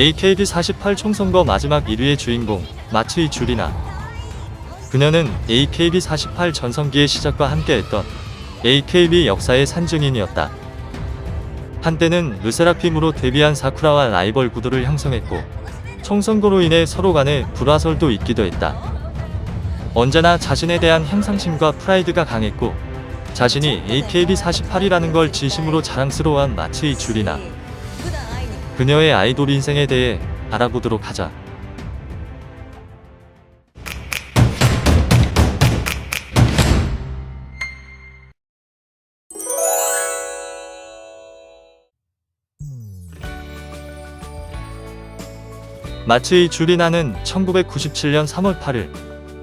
AKB48 총선거 마지막 1위의 주인공 마츠이 주리나 그녀는 AKB48 전성기의 시작과 함께했던 AKB 역사의 산증인이었다. 한때는 르세라핌으로 데뷔한 사쿠라와 라이벌 구도를 형성했고 총선거로 인해 서로 간에 불화설도 있기도 했다. 언제나 자신에 대한 향상심과 프라이드가 강했고 자신이 AKB48이라는 걸 진심으로 자랑스러워한 마츠이 주리나 그녀의 아이돌 인생에 대해 알아보도록 하자. 마츠이 주리나는 1997년 3월 8일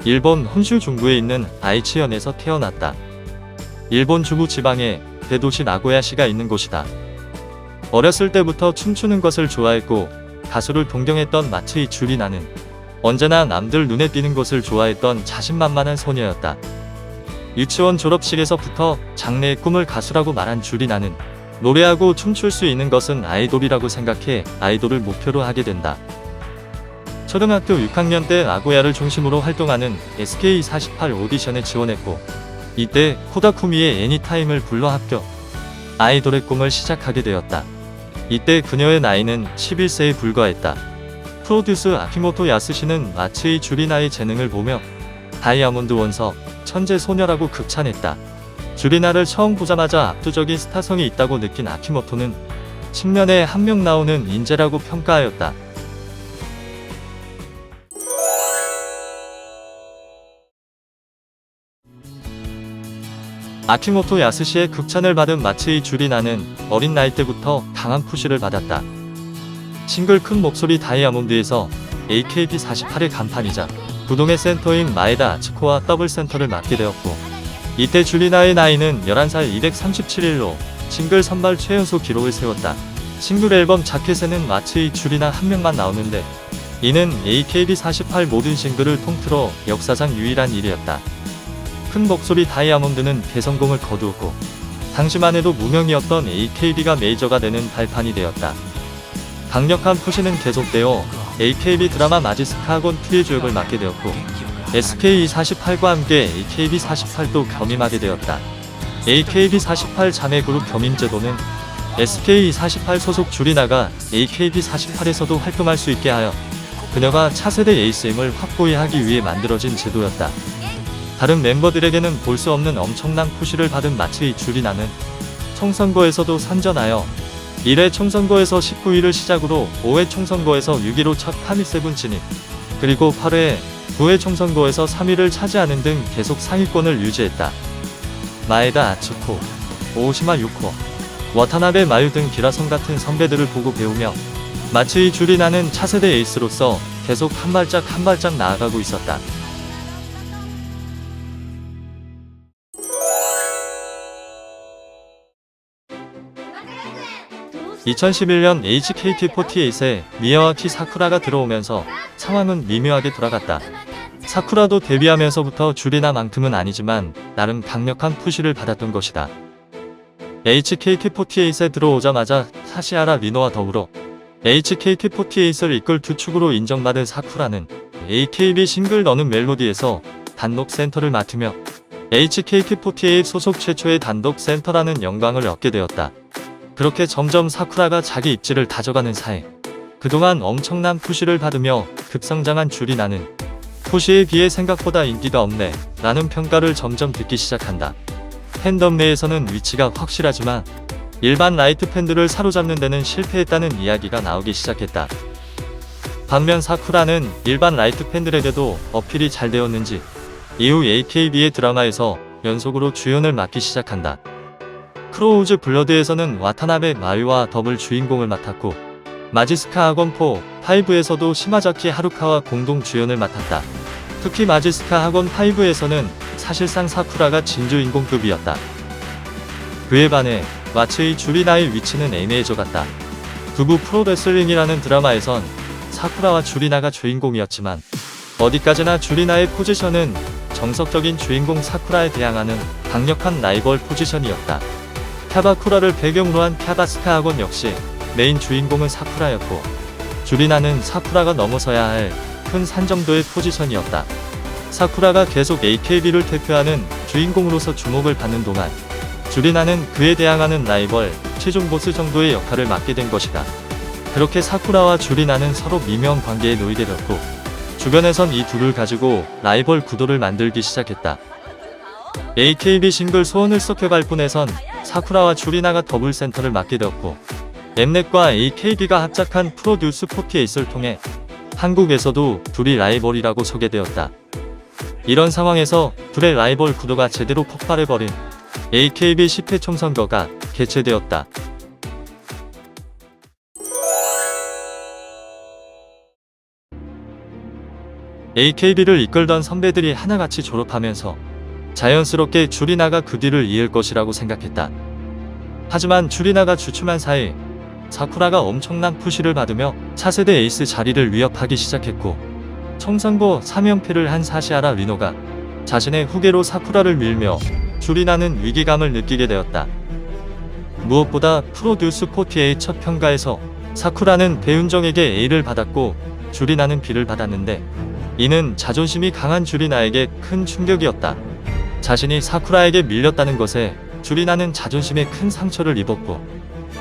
일본 혼슈 중부에 있는 아이치현에서 태어났다. 일본 중부 지방에 대도시 나고야시가 있는 곳이다. 어렸을 때부터 춤추는 것을 좋아했고 가수를 동경했던 마츠이 주리나는 언제나 남들 눈에 띄는 것을 좋아했던 자신만만한 소녀였다. 유치원 졸업식에서부터 장래의 꿈을 가수라고 말한 주리나는 노래하고 춤출 수 있는 것은 아이돌이라고 생각해 아이돌을 목표로 하게 된다. 초등학교 6학년 때 나고야를 중심으로 활동하는 SK48 오디션에 지원했고 이때 코다쿠미의 애니타임을 불러 합격. 아이돌의 꿈을 시작하게 되었다. 이때 그녀의 나이는 11세에 불과했다. 프로듀스 아키모토 야스시는 마츠이 주리나의 재능을 보며 다이아몬드 원석, 천재 소녀라고 극찬했다. 주리나를 처음 보자마자 압도적인 스타성이 있다고 느낀 아키모토는 측면에 한 명 나오는 인재라고 평가하였다. 아키모토 야스시의 극찬을 받은 마츠이 주리나는 어린 나이 때부터 강한 푸시를 받았다. 싱글 큰 목소리 다이아몬드에서 AKB48의 간판이자 부동의 센터인 마에다 아츠코와 더블 센터를 맡게 되었고 이때 주리나의 나이는 11살 237일로 싱글 선발 최연소 기록을 세웠다. 싱글 앨범 자켓에는 마츠이 주리나 한 명만 나오는데 이는 AKB48 모든 싱글을 통틀어 역사상 유일한 일이었다. 큰 목소리 다이아몬드는 대성공을 거두었고 당시만 해도 무명이었던 AKB가 메이저가 되는 발판이 되었다. 강력한 푸시는 계속되어 AKB 드라마 마지스카 학원 피해주역을 맡게 되었고 SK48과 함께 AKB48도 겸임하게 되었다. AKB48 자매 그룹 겸임 제도는 SK48 소속 주리나가 AKB48에서도 활동할 수 있게 하여 그녀가 차세대 에이스임을 확고히 하기 위해 만들어진 제도였다. 다른 멤버들에게는 볼 수 없는 엄청난 푸시를 받은 마츠이 주리나는 총선거에서도 선전하여 1회 총선거에서 19위를 시작으로 5회 총선거에서 6위로 첫 파미세븐 진입, 그리고 8회, 9회 총선거에서 3위를 차지하는 등 계속 상위권을 유지했다. 마에다 아츠코, 오시마 유코, 와타나베 마유 등 기라성 같은 선배들을 보고 배우며 마츠이 주리나는 차세대 에이스로서 계속 한 발짝 한 발짝 나아가고 있었다. 2011년 HKT48에 미야와키 사쿠라가 들어오면서 상황은 미묘하게 돌아갔다. 사쿠라도 데뷔하면서부터 주리나만큼은 아니지만 나름 강력한 푸시를 받았던 것이다. HKT48에 들어오자마자 사시아라 리노와 더불어 HKT48을 이끌 두 축으로 인정받은 사쿠라는 AKB 싱글 너는 멜로디에서 단독 센터를 맡으며 HKT48 소속 최초의 단독 센터라는 영광을 얻게 되었다. 그렇게 점점 사쿠라가 자기 입지를 다져가는 사이 그동안 엄청난 푸시를 받으며 급성장한 주리나는 푸시에 비해 생각보다 인기가 없네 라는 평가를 점점 듣기 시작한다. 팬덤 내에서는 위치가 확실하지만 일반 라이트 팬들을 사로잡는 데는 실패했다는 이야기가 나오기 시작했다. 반면 사쿠라는 일반 라이트 팬들에게도 어필이 잘 되었는지 이후 AKB의 드라마에서 연속으로 주연을 맡기 시작한다. 크로우즈 블러드에서는 와타나베 마유와 더블 주인공을 맡았고 마지스카 학원4 5에서도 시마자키 하루카와 공동 주연을 맡았다. 특히 마지스카 학원 5에서는 사실상 사쿠라가 진주인공급이었다. 그에 반해 마츠의 주리나의 위치는 애매해져 갔다. 두부 프로레슬링이라는 드라마에선 사쿠라와 주리나가 주인공이었지만 어디까지나 주리나의 포지션은 정석적인 주인공 사쿠라에 대항하는 강력한 라이벌 포지션이었다. 캬바쿠라를 배경으로 한 캬바스카 학원 역시 메인 주인공은 사쿠라였고 주리나는 사쿠라가 넘어서야 할 큰 산 정도의 포지션이었다. 사쿠라가 계속 AKB를 대표하는 주인공으로서 주목을 받는 동안 주리나는 그에 대항하는 라이벌, 최종 보스 정도의 역할을 맡게 된 것이다. 그렇게 사쿠라와 주리나는 서로 미묘한 관계에 놓이게 되었고 주변에선 이 둘을 가지고 라이벌 구도를 만들기 시작했다. AKB 싱글 소원을 썩혀갈 뿐에선 사쿠라와 주리나가 더블 센터를 맡게 되었고 엠넷과 AKB가 합작한 프로듀스 48을 통해 한국에서도 둘이 라이벌이라고 소개되었다. 이런 상황에서 둘의 라이벌 구도가 제대로 폭발해버린 AKB 10회 총선거가 개최되었다. AKB를 이끌던 선배들이 하나같이 졸업하면서 자연스럽게 주리나가 그 뒤를 이을 것이라고 생각했다. 하지만 주리나가 주춤한 사이 사쿠라가 엄청난 푸시를 받으며 차세대 에이스 자리를 위협하기 시작했고 청산고 3연패를 한 사시아라 리노가 자신의 후계로 사쿠라를 밀며 주리나는 위기감을 느끼게 되었다. 무엇보다 프로듀스 48 첫 평가에서 사쿠라는 배윤정에게 A를 받았고 주리나는 B를 받았는데 이는 자존심이 강한 주리나에게 큰 충격이었다. 자신이 사쿠라에게 밀렸다는 것에 주리나는 자존심에 큰 상처를 입었고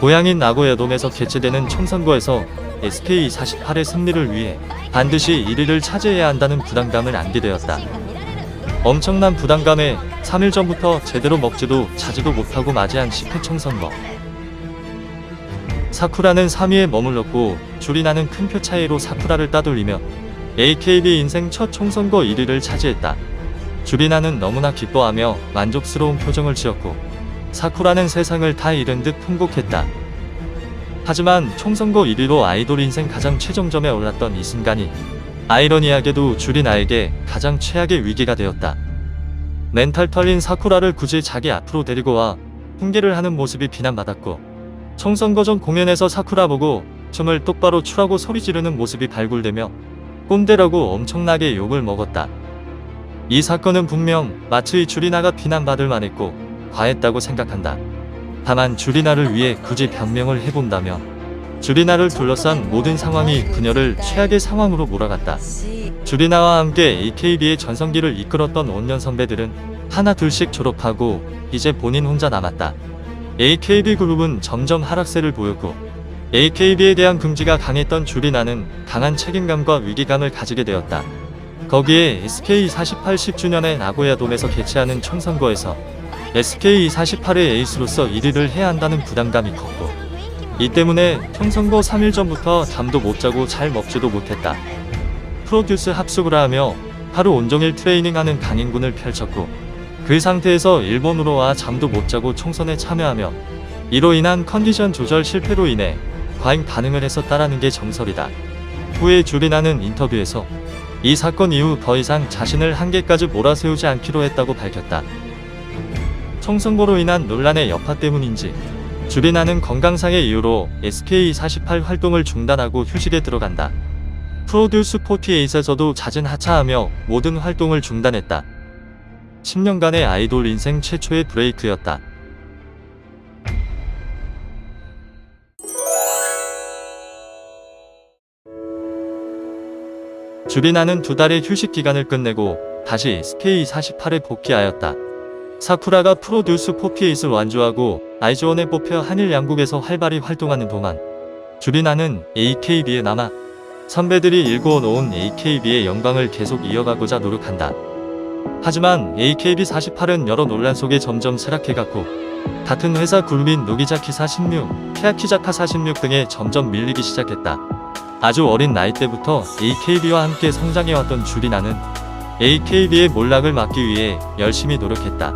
고향인 나고야돔에서 개최되는 총선거에서 SK48의 승리를 위해 반드시 1위를 차지해야 한다는 부담감을 안게 되었다. 엄청난 부담감에 3일 전부터 제대로 먹지도 자지도 못하고 맞이한 10회 총선거. 사쿠라는 3위에 머물렀고 주리나는 큰 표 차이로 사쿠라를 따돌리며 AKB 인생 첫 총선거 1위를 차지했다. 주리나는 너무나 기뻐하며 만족스러운 표정을 지었고 사쿠라는 세상을 다 잃은 듯 통곡했다. 하지만 총선거 1위로 아이돌 인생 가장 최종점에 올랐던 이 순간이 아이러니하게도 주리나에게 가장 최악의 위기가 되었다. 멘탈 털린 사쿠라를 굳이 자기 앞으로 데리고 와 훈계를 하는 모습이 비난받았고 총선거 전 공연에서 사쿠라 보고 춤을 똑바로 추라고 소리 지르는 모습이 발굴되며 꼰대라고 엄청나게 욕을 먹었다. 이 사건은 분명 마츠이 주리나가 비난받을 만했고 과했다고 생각한다. 다만 주리나를 위해 굳이 변명을 해본다면 주리나를 둘러싼 모든 상황이 그녀를 최악의 상황으로 몰아갔다. 주리나와 함께 AKB의 전성기를 이끌었던 온년 선배들은 하나 둘씩 졸업하고 이제 본인 혼자 남았다. AKB 그룹은 점점 하락세를 보였고 AKB에 대한 긍지가 강했던 주리나는 강한 책임감과 위기감을 가지게 되었다. 거기에 SK48 10주년의 나고야 돔에서 개최하는 총선거에서 SK48의 에이스로서 1위를 해야 한다는 부담감이 컸고 이 때문에 총선거 3일 전부터 잠도 못 자고 잘 먹지도 못했다. 프로듀스 합숙을 하며 하루 온종일 트레이닝하는 강인군을 펼쳤고 그 상태에서 일본으로 와 잠도 못 자고 총선에 참여하며 이로 인한 컨디션 조절 실패로 인해 과잉 반응을 했었다라는 게 정설이다. 후에 주리나는 인터뷰에서 이 사건 이후 더 이상 자신을 한계까지 몰아세우지 않기로 했다고 밝혔다. 총선거로 인한 논란의 여파 때문인지 주리나는 건강상의 이유로 SK48 활동을 중단하고 휴식에 들어간다. 프로듀스 48에서도 잦은 하차하며 모든 활동을 중단했다. 10년간의 아이돌 인생 최초의 브레이크였다. 주리나는 두 달의 휴식 기간을 끝내고 다시 SK48에 복귀하였다. 사쿠라가 프로듀스 48을 완주하고 아이즈원에 뽑혀 한일 양국에서 활발히 활동하는 동안 주리나는 AKB에 남아 선배들이 일궈 놓은 AKB의 영광을 계속 이어가고자 노력한다. 하지만 AKB48은 여러 논란 속에 점점 쇠락해갔고 같은 회사 그룹인 노기자키 46, 케아키자카 46 등에 점점 밀리기 시작했다. 아주 어린 나이 때부터 AKB와 함께 성장해왔던 주리나는 AKB의 몰락을 막기 위해 열심히 노력했다.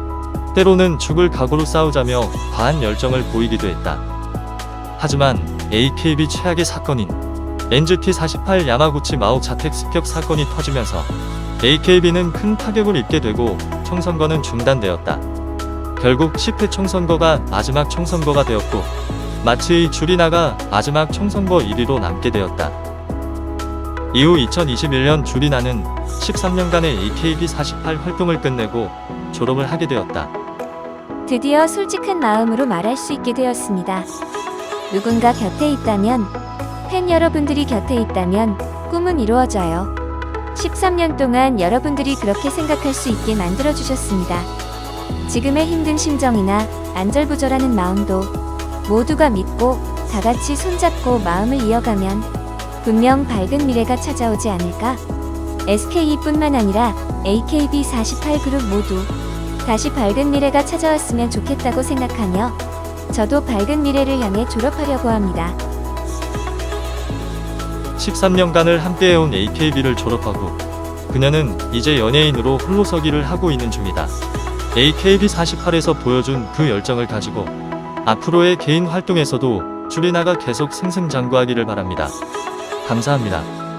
때로는 죽을 각오로 싸우자며 과한 열정을 보이기도 했다. 하지만 AKB 최악의 사건인 NGT48 야마구치 마오 자택 습격 사건이 터지면서 AKB는 큰 타격을 입게 되고 총선거는 중단되었다. 결국 10회 총선거가 마지막 총선거가 되었고 마치 주리나가 마지막 총선거 1위로 남게 되었다. 이후 2021년 주리나는 13년간의 AKB48 활동을 끝내고 졸업을 하게 되었다. 드디어 솔직한 마음으로 말할 수 있게 되었습니다. 누군가 곁에 있다면 팬 여러분들이 곁에 있다면 꿈은 이루어져요. 13년 동안 여러분들이 그렇게 생각할 수 있게 만들어주셨습니다. 지금의 힘든 심정이나 안절부절하는 마음도 모두가 믿고 다 같이 손잡고 마음을 이어가면 분명 밝은 미래가 찾아오지 않을까? SK뿐만 아니라 AKB48 그룹 모두 다시 밝은 미래가 찾아왔으면 좋겠다고 생각하며 저도 밝은 미래를 향해 졸업하려고 합니다. 13년간을 함께해온 AKB를 졸업하고 그녀는 이제 연예인으로 홀로서기를 하고 있는 중이다. AKB48에서 보여준 그 열정을 가지고 앞으로의 개인 활동에서도 줄리나가 계속 승승장구하기를 바랍니다. 감사합니다.